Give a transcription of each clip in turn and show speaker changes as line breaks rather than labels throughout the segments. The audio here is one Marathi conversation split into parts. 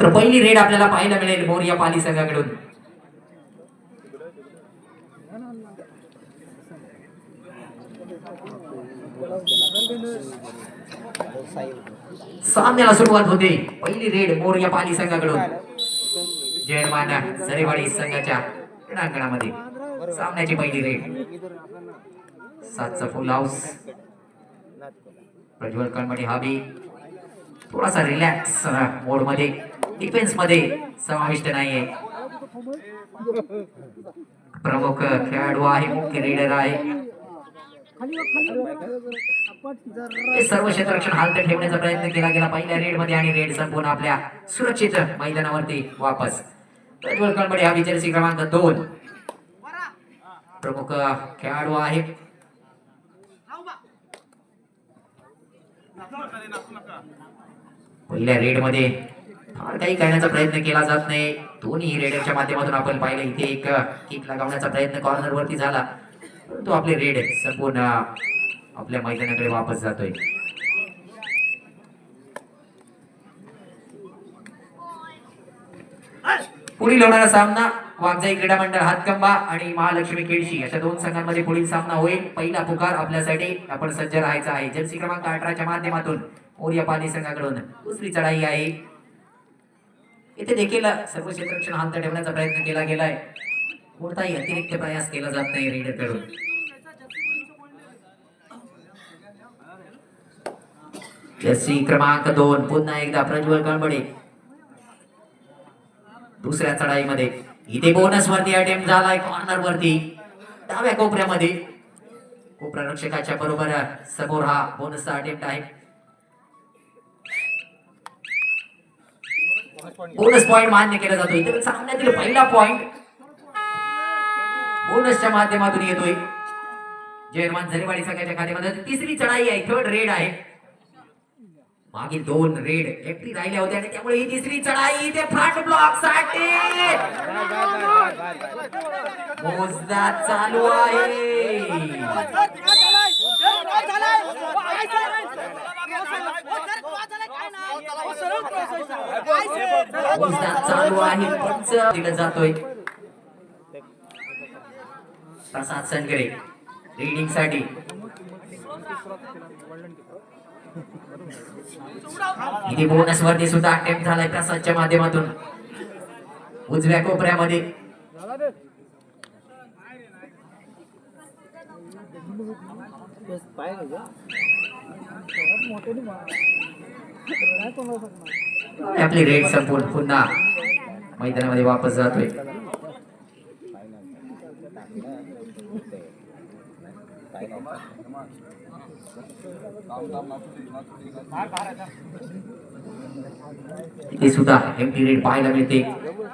तर पहिली रेड आपल्याला पाहायला मिळेल मोरिया पाली संघाकडून. सामन्याला सुरुवात होते. पहिली रेड मोरिया पाली संघाकडून. जयमाना सरेवाडी संघाच्या क्रीडांगणामध्ये. सामन्याची पहिली रेड. सातचा फुल हाऊस प्रज्वल कणमणी हा बी थोडासा रिलॅक्स मोडमध्ये डिफेन्समध्ये समाविष्ट नाहीये. प्रमुख खेळाडू आहे मुख्य रेडर आहे. सर्व क्षेत्ररक्षण हालत ठेवण्याचा प्रयत्न केला गेला पहिल्या रेडमध्ये आणि रेड संपवून आपल्या सुरक्षित मैदानावरती वापस. प्रज्वल कणमणी हा विजयसी क्रमांक दोन. प्रमुख खेळाडू आहे पहिल्या रेडमध्ये फार काही करण्याचा प्रयत्न केला जात नाही. दोन्ही रेडरच्या माध्यमातून आपण पाहिलं इथे एक किक लगावण्याचा प्रयत्न कॉर्नर वरती झाला. परंतु आपले रेड संपूर्ण आपल्या मैदानाकडे वापस जातोय. पुढील होणारा सामना वागजाई क्रीडा मंडळ हातकंबा आणि महालक्ष्मी केळशी. अशा दोन संघांमध्ये पुढील सामना होईल. पहिला पुकार आपल्यासाठी आपण सज्ज राहायचा आहे. जर्सी क्रमांक अठराच्या माध्यमातून. मोरिया पाणी संघाकडून दुसरी चढाई आहे. इथे देखील सर्व क्षेत्ररक्षण हात ठेवण्याचा प्रयत्न केला गेलाय. कोणताही अतिरिक्त प्रयास केला जात नाही रेडरकडून. जर्सी क्रमांक दोन पुन्हा एकदा प्रज्वल कळबडे दुसऱ्या चढाईमध्ये. इथे बोनस वरती अटेम्प्ट झालाय कॉर्नर वरती. डाव्या कोपऱ्यामध्ये. कोपरा रक्षकाच्या बरोबर समोर हा बोनसचा अटेम्प्ट आहे. बोनस पॉइंट मान्य केला जातो तर सामन्यातील पहिला पॉइंट बोनसच्या माध्यमातून येतोय. जयमान झरेवाडी संघाच्या खात्यामध्ये. तिसरी चढाई आहे. थर्ड रेड आहे. मागील दोन रेड एकटी राहिल्या होत्या आणि त्यामुळे ही तिसरी चढाई ते फ्रंट ब्लॉकसाठी. मोजदा चालू आहे. चालू आहे. पंच जातोय. प्रसाद सनगरे रिडिंगसाठी. इथे बोनस वरती सुद्धा अटेम्प्ट झालाय प्रसादच्या माध्यमातून. उजव्या कोपऱ्यामध्ये. आपली रेड संपून पुन्हा मैदानामध्ये वापस जातोय. इथे सुद्धा एमटी रेड पाहायला मिळते.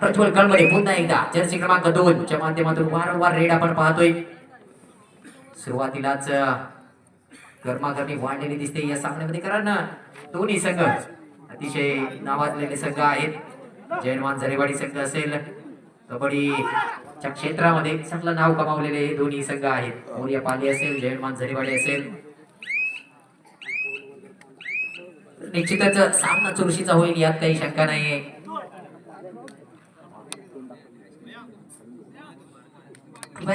प्रज्वल कळमडे पुन्हा एकदा. जर्सी क्रमांक दोन. च्या माध्यमातून वारंवार रेड आपण पाहतोय. सुरुवातीलाच अं, गरमागरमी वाढलेली दिसते. या सामन्यामध्ये कारण अं, दोन्ही संघ. अतिशय नावाजलेले संघ आहेत. जयनवान झरेवाडी संघ असेल कबड्डीच्या क्षेत्रामध्ये चांगलं नाव कमावलेले हे दोन्ही संघ आहेत. मोर्या पाली असेल जयनवान झरेवाडी असेल. निश्चितच सामना चुरशीचा होईल यात काही शंका नाहीये.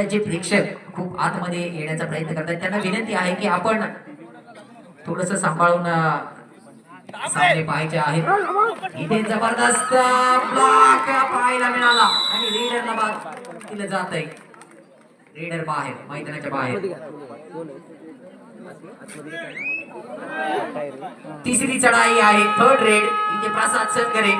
जे प्रेक्षक खूप आतमध्ये येण्याचा प्रयत्न करतात त्यांना विनंती आहे की आपण थोडस सांभाळून सामने पाहायचे आहेत. इथे जबरदस्त ब्लॉक पाहायला मिळाला. आणि रेडरला बाद दिलं जात आहे. रेडर बाहेर मैदानाच्या बाहेर. तिसरी चढाई आहे. थर्ड रेड इथे प्रसाद सनगरे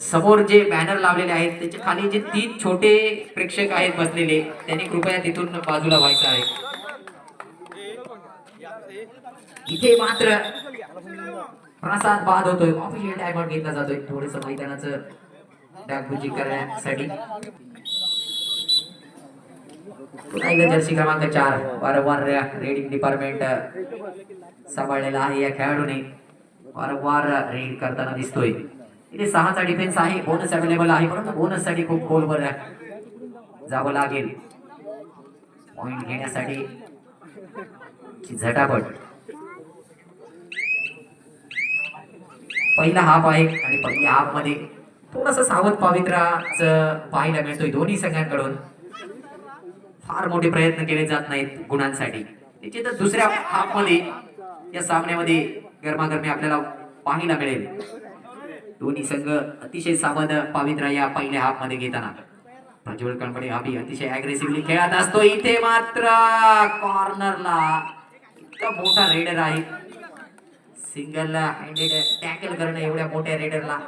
समोर जे बॅनर लावलेले आहेत त्याच्याखाली जे तीन छोटे प्रेक्षक आहेत बसलेले त्यांनी कृपया तिथून बाजूला व्हायचं आहे. इथे मात्र प्रसाद बाद होतोय. ऑफिशियल टाइमआउट घेतला जातोय. थोडस मैदानाचं डागबुजी करण्यासाठी पुन्हा एकदा जर्सी क्रमांक चार. वारंवार रेडिंग डिपार्टमेंट सांभाळलेला आहे या खेळाडूने. वारंवार रेड करताना दिसतोय. इथे सहाचा डिफेन्स आहे. बोनस अवेलेबल आहे. परंतु बोनससाठी खूप खोलवर जावं लागेल. पॉइंट घेण्यासाठी झटापट. पहिला हाफ आहे आणि पहिल्या हाफमध्ये थोडस सावध पावित्राच पाहायला मिळतोय दोन्ही संघांकडून. फार मोठे प्रयत्न केले जात नाहीत गुणांसाठी. त्याचे तर दुसऱ्या हाफमध्ये या सामन्यामध्ये गरमागरमी आपल्याला पाहायला मिळेल. दोन्ही संघ अतिशय सावध पावित्रा या पहिल्या हाफमध्ये घेताना. प्रज्वल कणपडे हाबी अतिशय अग्रेसिव्हली खेळत असतो. इथे मात्र कॉर्नरला इतका मोठा रेडर आहे. सिंगल हँडेड टॅकल करणं एवढ्या मोठ्या रेडरला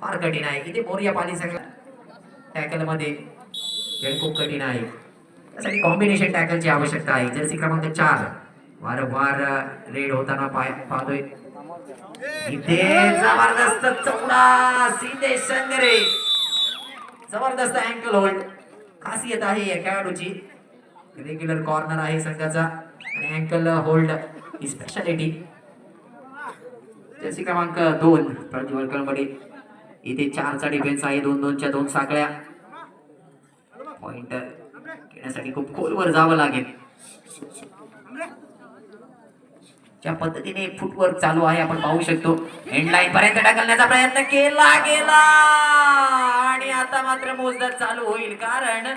फार कठीण आहे इथे मोर्या पाली सगळं टॅकलमध्ये खेळ खूप कठीण आहे त्यासाठी कॉम्बिनेशन टॅकलची आवश्यकता आहे जर्सी क्रमांक चार वारंवार रेड होताना पाय पाहतोय इथे जबरदस्त चौडा सिद्धेश संगरे जबरदस्त अँकल होल्ड खासियत आहे या खेळाडूची रेग्युलर कॉर्नर आहे संघाचा आणि अँकल होल्ड ही स्पेशालिटी जर्सी क्रमांक दोन प्रज्वल कळंबडे इथे चारचा डिफेन्स आहे दोन दोनच्या दोन साखळ्या. पॉइंट घेण्यासाठी खूप खोलवर जावं लागेल. ज्या पद्धतीने फुटवर्क चालू आहे आपण पाहू शकतो. एंडलाईन पर्यंत ढकलण्याचा प्रयत्न केला गेला. आणि आता मात्र मोजदार चालू होईल कारण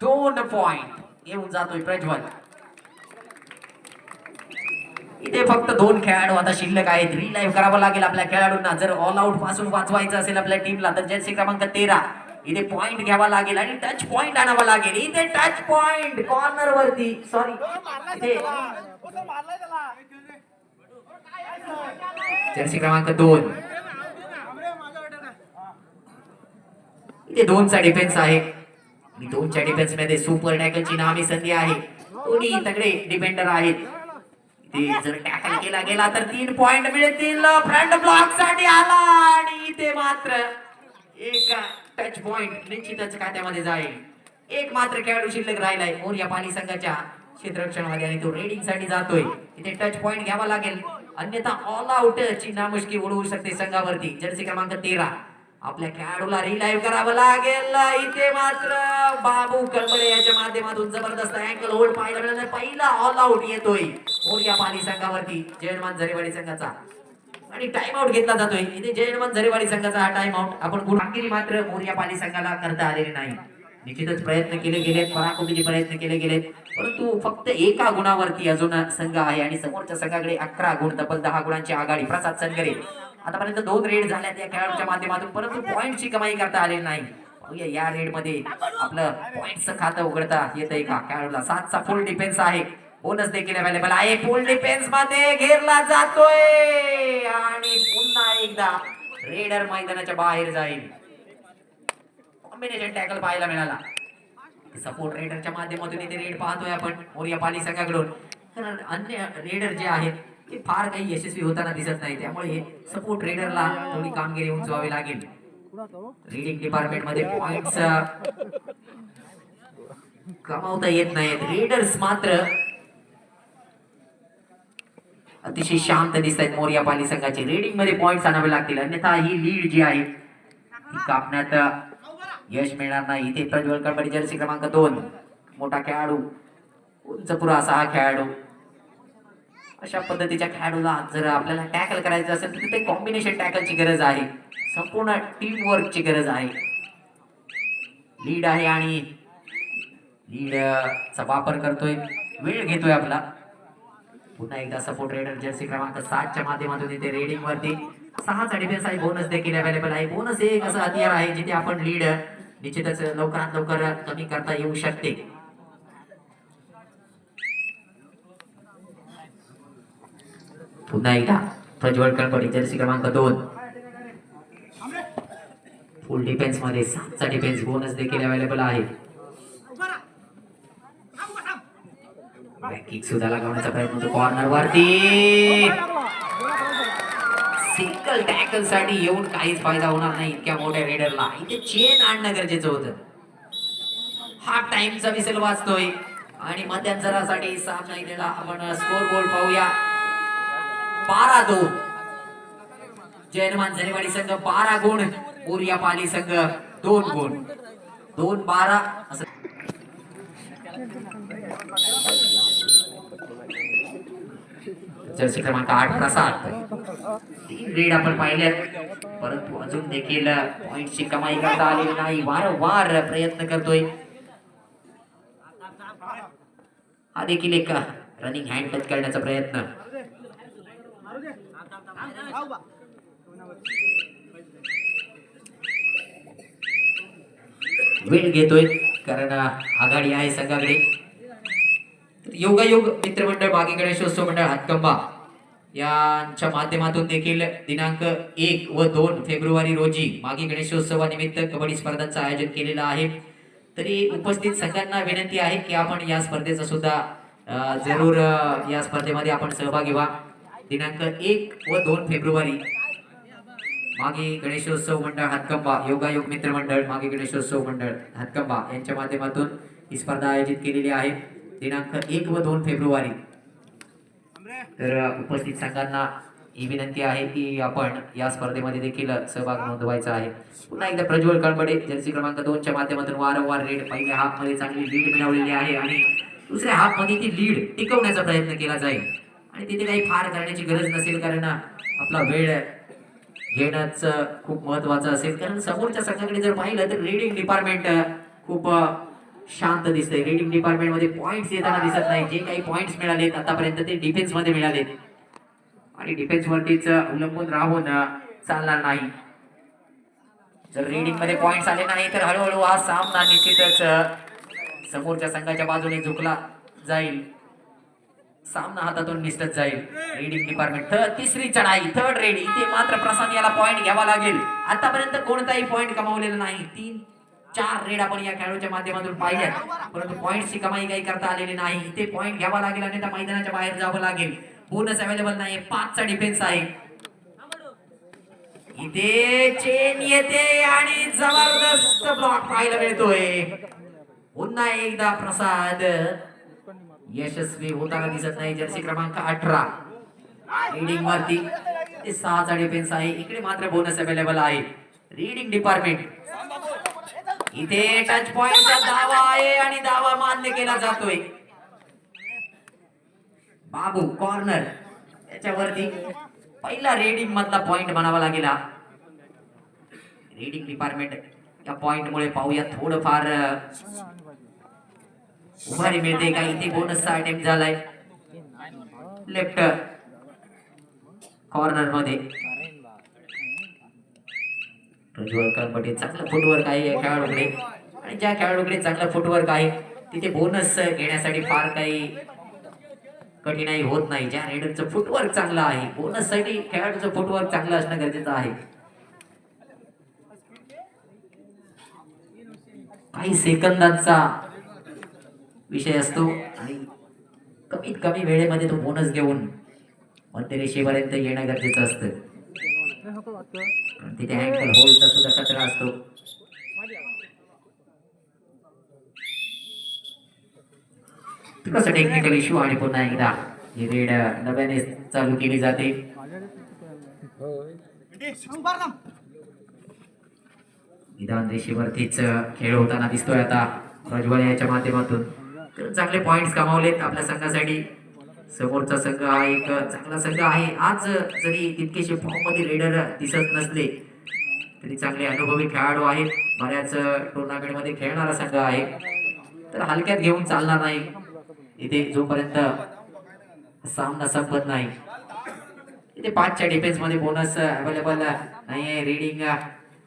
दोन पॉइंट येऊन जातोय प्रज्वल. इथे फक्त दोन खेळाडू आता शिल्लक आहेत रिलाईव्ह करावं लागेल आपल्या खेळाडूंना. जर ऑल आउटपासून वाचवायचं असेल आपल्या टीमला तर जर्सी क्रमांक तेरा. इथे पॉइंट घ्यावा लागेल आणि टच पॉइंट आणावा लागेल. इथे टच पॉइंट कॉर्नर वरती. सॉरी जर्सी क्रमांक दोन. इथे दोनचा डिफेन्स आहे. दोनच्या डिफेन्समध्ये सुपर टॅकलची नामी संधी आहे. दोन्ही तगडे डिफेंडर आहेत. ते जर टॅकल केला गेला तर तीन पॉइंट मिळतील. फ्रंट ब्लॉकसाठी आला आणि इथे मात्र एक टच पॉइंट निश्चितच खात्यामध्ये जाईल. एक मात्र खेळाडू शिल्लक राहिलाय मोर्या पाणी संघाच्या क्षेत्ररक्षणामध्ये आणि तो रेडिंगसाठी जातोय. इथे टच पॉइंट घ्यावा लागेल. अन्यथा ऑल आउट ची नामुष्की उडवू शकते संघावरती. जर्सी क्रमांक तेरा. आपल्या खेळाडूला रिलाईव्ह करावं लागेल. इथे मात्र बाबू कळबडे याच्या माध्यमातून जबरदस्त अँकल होल्ड पाहायला मिळाला. पहिला ऑल आउट येतोय. मोर्या पाणी संघावरती जयनमान झरेवाडी संघाचा. आणि टाइम आउट घेतला जातोय. इथे जयनमान झरेवाडी संघाचा हा टाइम आउट आपण गुणांगिरी मात्र मोर्या पाणी संघाला करता आलेले नाही. निश्चितच प्रयत्न केले गेलेत पराकोटीचे प्रयत्न केले गेलेत. परंतु फक्त एका गुणावरती अजून संघ आहे आणि समोरच्या संघाकडे अकरा गुण तब्बल दहा गुणांची आघाडी. प्रसाद सनगरे आतापर्यंत दोन रेड झाल्यात या खेळाडूच्या माध्यमातून परंतु पॉईंटची कमाई करता आलेली नाही. या रेडमध्ये आपलं पॉईंटचं खातं उघडता येतंय का? खेळाडूला सातचा फुल डिफेन्स आहे. बोनस देखील अवेलेबल आहे. फुल डिफेन्समध्ये घेरला जातोय. आणि पुन्हा एकदा रेडर मैदानाच्या बाहेर जाईल. कॉम्बिनेशन टॅकल पाहायला मिळाला. सपोर्ट रेडरच्या माध्यमातून इथे रेड पाहतोय आपण. मोर्या पाली संघाकडून. कारण अन्य रेडर जे आहेत ते फार काही यशस्वी होताना दिसत नाही. त्यामुळे सपोर्ट रेडरला थोडी कामगिरी उंचवावी लागेल. रिडिंग डिपार्टमेंटमध्ये पॉइंट्स कमावता येत नाहीत. रेडर्स मात्र अतिशय शांत दिसत आहेत मोर्या पाली संघाचे. रेडिंगमध्ये पॉईंट आणावे लागतील. अन्यथा ही लीड जी आहे ती कापण्यात यश मिळणार नाही. इथे प्रज्वल कळबडी जर्सी क्रमांक दोन. मोठा खेळाडू. उंच पुरा असा हा खेळाडू. अशा पद्धतीच्या खेळाडूला जर आपल्याला टॅकल करायचं असेल तर तिथे कॉम्बिनेशन टॅकलची गरज आहे. संपूर्ण टीम वर्कची गरज आहे. लीड आहे आणि लीड चा वापर करतोय. वेळ घेतोय आपला. पुन्हा एकदा सपोर्ट रेडर जर्सी क्रमांक सातच्या माध्यमातून इथे रेडिंग वरती सहाचा डिफेन्स आहे बोनस देखील अवेलेबल आहे. बोनस एक असं हतियार आहे जिथे आपण लीड निश्चितच लवकरात लवकर कमी करता येऊ शकते. पुन्हा एकदा प्रज्वल कळपडी जर्सी क्रमांक दोन. फुल डिफेन्समध्ये सातचा डिफेन्स बोनस देखील अवेलेबल आहे. किक सुद्धा लागवण्याचा प्रयत्न होतो. कॉर्नर वरती. सिंगल टॅकलसाठी येऊन काहीच फायदा होणार नाही इतक्या मोठ्या रेडरला. इथे चेन आणणं गरजेचं होतं. हा टाइमचा विसेल वाचतोय. आणि मध्यंतरासाठी सामना इथेला आपण स्कोर बोर्ड पाहूया. बारा दोन. जयनमान झरेवाडी संघ बारा गुण. मोरिया पाली संघ दोन गुण. दोन बारा असं जर्सी क्रमांक आठ प्रसाद. तीन रेड आपण पाहिल्यात. परंतु अजून देखील पॉइंटची कमाई करता आलेली नाही. वारंवार प्रयत्न करतोय. हा देखील एक रनिंग हँड टच करण्याचा प्रयत्न. वेळ घेतोय कारण आघाडी आहे संघाकडे. योगायोग मित्रमंडळ बागी गणेशोत्सव मंडळ हातकंबा यांच्या माध्यमातून देखील दिनांक एक व दोन फेब्रुवारी रोजी मागी गणेशोत्सवानिमित्त कबड्डी स्पर्धांचं आयोजन केलेलं आहे. तरी उपस्थित संघांना विनंती आहे की आपण या स्पर्धेचा सुद्धा जरूर या स्पर्धेमध्ये आपण सहभागी व्हा. दिनांक एक व दोन फेब्रुवारी मागे गणेशोत्सव मंडळ हातकंबा योगायोग मित्र मंडळ मागे गणेशोत्सव मंडळ हातकंबा यांच्या माध्यमातून ही स्पर्धा आयोजित केलेली आहे. दिनांक एक व दोन फेब्रुवारी. तर उपस्थित संघांना ही विनंती आहे की आपण या स्पर्धेमध्ये देखील सहभाग नोंदवायचा आहे. पुन्हा एकदा प्रज्वल कळबडे जर्सी क्रमांक दोनच्या माध्यमातून वारंवार रेड पहिल्या हाफमध्ये चांगली लीड मिळवलेली आहे आणि दुसऱ्या हाफमध्ये ती लीड टिकवण्याचा प्रयत्न केला जाईल. आणि तिथे काही फार करण्याची गरज नसेल कारण आपला वेळ घेणंच खूप महत्वाचं असेल. कारण समोरच्या संघाकडे जर पाहिलं तर रीडिंग डिपार्टमेंट खूप शांत दिसतंय. रीडिंग डिपार्टमेंटमध्ये पॉइंट्स येताना दिसत नाही. जे काही पॉइंट्स मिळालेत आतापर्यंत ते डिफेन्समध्ये मिळालेत. आणि डिफेन्स वरतीच अवलंबून राहून चालणार नाही. जर रीडिंगमध्ये पॉइंट्स आले नाही तर हळूहळू हा सामना निश्चितच समोरच्या संघाच्या बाजूने झुकला जाईल. सामना हातातून निसटत जाईल. रीडिंग डिपार्टमेंट थर्ड तिसरी चढाई थर्ड रेड इथे मात्र प्रसाद याला पॉइंट घ्यावा लागेल. आतापर्यंत कोणताही पॉइंट कमावलेला नाही. तीन चार रेड आपण या खेळाडूच्या माध्यमातून पाहिल्यात. परंतु पॉईंटची कमाई काही करता आलेली नाही. इथे पॉईंट घ्यावा लागेल आणि त्या मैदानाच्या बाहेर जावं लागेल. बोनस अवेलेबल नाही. पाचचा डिफेन्स आहे. इथे चेन येते आणि जबरदस्त ब्लॉक पाहायला मिळतोय. पुन्हा एकदा प्रसाद. यशस्वी होताना दिसत नाही. जर्सी क्रमांक अठरा. रीडिंग वरती. ते सहाचा डिफेन्स आहे. इकडे मात्र बोनस अवेलेबल आहे. रीडिंग डिपार्टमेंट इथे टच पॉइंटचा दावा आहे आणि दावा मान्य केला जातोय. बाबू कॉर्नर याच्यावरती पहिला रेडिंग मधला पॉइंट म्हणावा लागेल रेडिंग डिपार्टमेंट या पॉइंट मुळे पाहूया थोडंफार उभारी मिळते का? इथे बोनसचा अटेम्प्ट झालाय. लेफ्ट कॉर्नरमध्ये. प्रज्वल चांगलं फुटवर्क आहे या खेळाडूकडे. आणि ज्या खेळाडूकडे चांगलं फुटवर्क आहे तिथे बोनस घेण्यासाठी फार काही कठीणाई होत नाही. ज्या रेडरचं फुटवर्क चांगलं आहे बोनससाठी खेळाडूचं फुटवर्क चांगलं असणं गरजेचं आहे. काही सेकंदांचा विषय असतो आणि कमीत कमी वेळेमध्ये तो बोनस घेऊन मध्यरेषेपर्यंत येणं गरजेचं असतं. तिथे अँकल होलचा सुद्धा कचरा असतो कसं टेक्निकल इश्यू आणि पुन्हा एकदा ही रेड नव्याने चालू केली जाते विधान रेषेवरतीच खेळ होताना दिसतोय आता प्रज्वल याच्या माध्यमातून चांगले पॉइंट्स कमावलेत आपल्या संघासाठी समोरचा संघ हा एक चांगला संघ आहे. आज जरी तितकेशे फॉर्ममध्ये रेडर दिसत नसले तरी चांगले अनुभवी खेळाडू आहेत. बऱ्याच टुर्नामेंटमध्ये खेळणारा संघ आहे. तर हलक्यात घेऊन चालणार नाही. इथे जोपर्यंत सामना संपत नाही. इथे पाचच्या डिफेन्समध्ये बोनस अवेलेबल नाहीये. रीडिंगमध्ये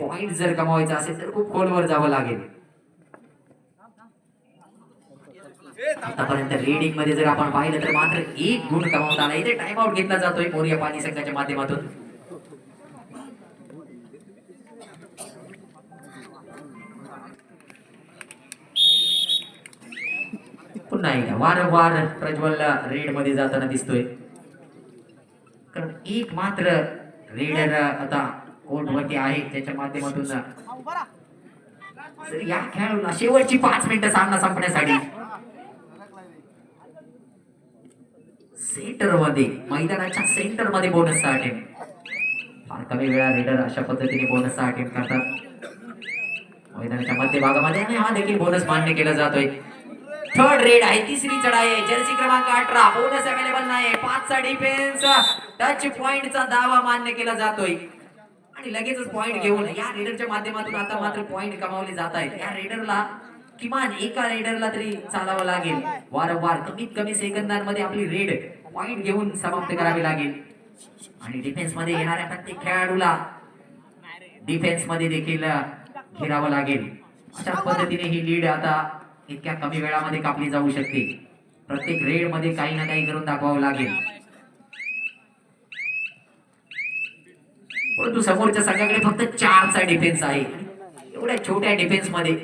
पॉइंट जर कमवायचा असेल तर खूप खोलवर जावं लागेल. आतापर्यंत रीडिंगमध्ये जर आपण पाहिलं तर मात्र एक गुण कमावता आला. इथे टाइम आउट घेतला जातोय मोरिया पाणी संघाच्या माध्यमातून. पुन्हा एकदा वारंवार प्रज्वल रेडमध्ये जाताना दिसतोय. कारण एक मात्र रेडर आता कोर्ट वरती आहे त्याच्या माध्यमातून. या खेळाडूला शेवटची पाच मिनिटं सामना संपण्यासाठी सेंटरमध्ये मैदानाच्या सेंटरमध्ये बोनस बोनसचा अटेम्प्ट फार कमी वेळा रेडर अशा पद्धतीने बोनसचा अटेम्प्ट करतात. मैदानाच्या मध्य भागामध्ये आणि हा देखील बोनस मान्य केला जातोय. थर्ड रेड आहे तिसरी चढाई आहे. जर्सी क्रमांक अठरा बोनस अवेलेबल नाही पाचचा डिफेन्स टच पॉइंटचा दावा मान्य केला जातोय. आणि लगेचच पॉइंट घेऊन या रेडरच्या माध्यमातून आता मात्र पॉइंट कमावले जात आहेत. या रेडरला किमान एका रेडरला तरी चालावं लागेल. वारंवार कमीत कमी सेकंदांमध्ये आपली रेड पॉइंट घेऊन समाप्त करावी लागेल. आणि डिफेन्समध्ये येणाऱ्या प्रत्येक खेळाडूला डिफेन्समध्ये देखील फिरावं लागेल. अशा पद्धतीने ही लीड आता इतक्या कमी वेळामध्ये कापली जाऊ शकते. प्रत्येक रेडमध्ये काही ना काही करून दाखवावं लागेल. परंतु समोरच्या संघाकडे फक्त चारचा डिफेन्स आहे. एवढ्या छोट्या डिफेन्समध्ये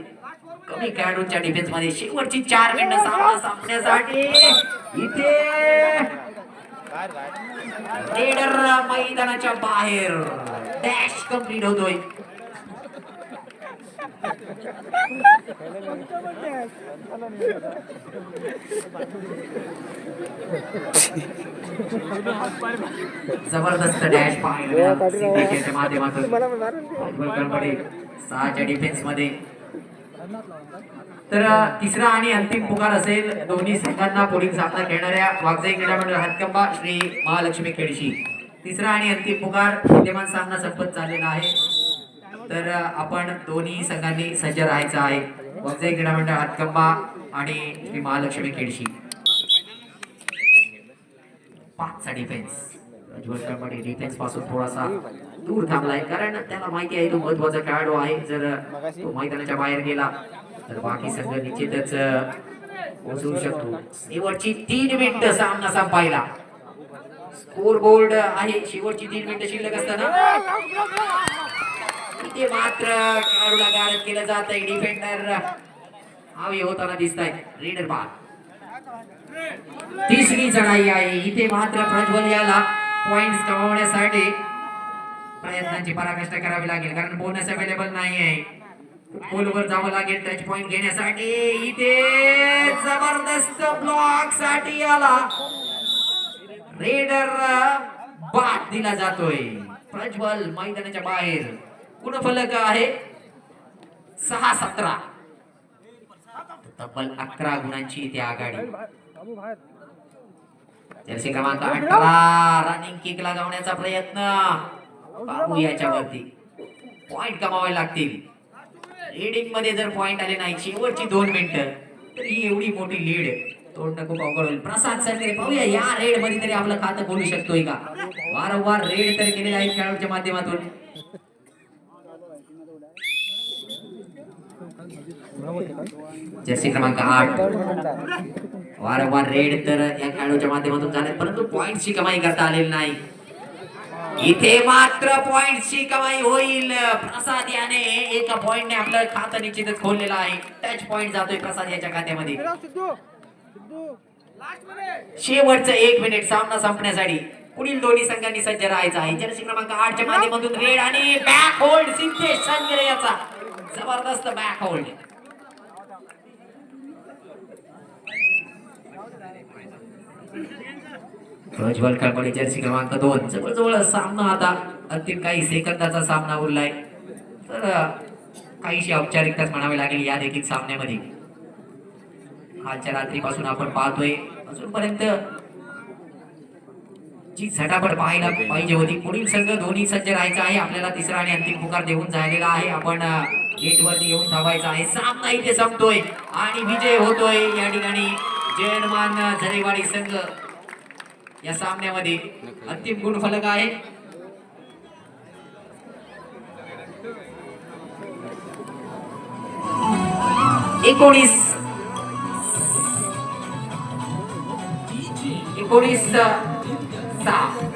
कमी खेळाडूंच्या डिफेन्समध्ये शेवटची चार मिनिटं सामना संपण्यासाठी इथे रेडर मैदानाच्या बाहेर. डॅश कंप्लीट होतोय. जबरदस्त डॅश पाहायला माध्यमातून. सहाच्या डिफेन्समध्ये तर तिसरा आणि अंतिम पुकार असेल दोन्ही संघांना पुढील सामना खेळणाऱ्या वागजाई क्रीडा मंडळ हातकंबा श्री महालक्ष्मी खेळशी तिसरा आणि अंतिम पुकार विद्यमान सामना संपत चाललेला आहे. तर आपण दोन्ही संघांनी सज्ज राहायचं आहे. वागजाई क्रीडा मंडळ हातकंबा आणि श्री महालक्ष्मी खेळशी पाचचा डिफेन्स डिफेन्सपासून थोडासा दूर थांबलाय. कारण त्याला माहिती आहे तो महत्त्वाचा खेळाडू आहे. जर तो मैदानाच्या बाहेर गेला तर बाकी संघ निश्चितच अ, पोहोचवू शकतो. शेवटची तीन मिनिटं सामना संपायला. स्कोर बोर्ड आहे. शेवटची तीन मिनिटं शिल्लक असताना. इथे मात्र खेळाडूला गारद केलं जात आहे डिफेंडर हवे होताना दिसत आहेत रीडर बाद तिसरी चढाई आहे. इथे मात्र प्रज्वल याला पॉइंट कमावण्यासाठी प्रयत्नांची पराकाष्ठा करावी लागेल कारण बोनस अवेलेबल नाही आहे वर जावं लागेल टच पॉइंट घेण्यासाठी. इथे जबरदस्त ब्लॉकसाठी आला. रेडर बाद दिला जातोय. प्रज्वल मैदानाच्या बाहेर. गुणफलक आहे? सहा सतरा. तब्बल अकरा गुणांची इथे आघाडी. जर्सी क्रमांक अठरा. रनिंग किकला लगावण्याचा प्रयत्न. पाहू याच्यावरती. पॉइंट कमावे लागतील. लिडिंगमध्ये जर पॉइंट आले नाही शेवटची दोन मिनिटं तर ही एवढी मोठी लीड तोडणं खूप अवघड होईल. प्रसाद सरकरे पाहूया या रेडमध्ये तरी आपलं खातं खोलू शकतोय का? वारंवार रेड तर केलेले आहेत खेळाडूच्या माध्यमातून. जर्सी क्रमांक आठ. वारंवार रेड तर या खेळाडूच्या माध्यमातून झाले परंतु पॉइंटची कमाई करता आलेली नाही. इथे मात्र पॉइंटची कमाई होईल. प्रसाद याने एका पॉइंटने आपलं खातं निश्चितच खोललेलं आहे. टच पॉइंट जातोय प्रसाद याच्या खात्यामध्ये. शेवटचं एक मिनिट सामना संपण्यासाठी पुढील दोन्ही संघांनी सज्ज राहायचं आहे. जर्सी क्रमांक आठच्या माध्यमातून रेड आणि बॅक होल्ड सिद्धेश संगरे याचा जबरदस्त बॅक होल्ड प्रज्वल जर्सी क्रमांक दोन. जवळजवळ सामना आता अंतिम काही सेकंदाचा सामना उरलाय. तर काहीशी औपचारिकताच म्हणावी लागेल या देखील सामन्यामध्ये. कालच्या रात्रीपासून आपण पाहतोय अजूनपर्यंत जी झटापट पाहायला पाहिजे होती पुढील संघ दोन्ही सज्ज राहायचा आहे. आपल्याला तिसरा आणि अंतिम पुकार देऊन झालेला आहे. आपण गेट वरती येऊन थांबायचा आहे. सामना इथे संपतोय आणि विजय होतोय या ठिकाणी. जयनमान झरेवाडी संघ. या सामन्यामध्ये अंतिम गुणफलक आहे. एकोणीस. एकोणीस सहा.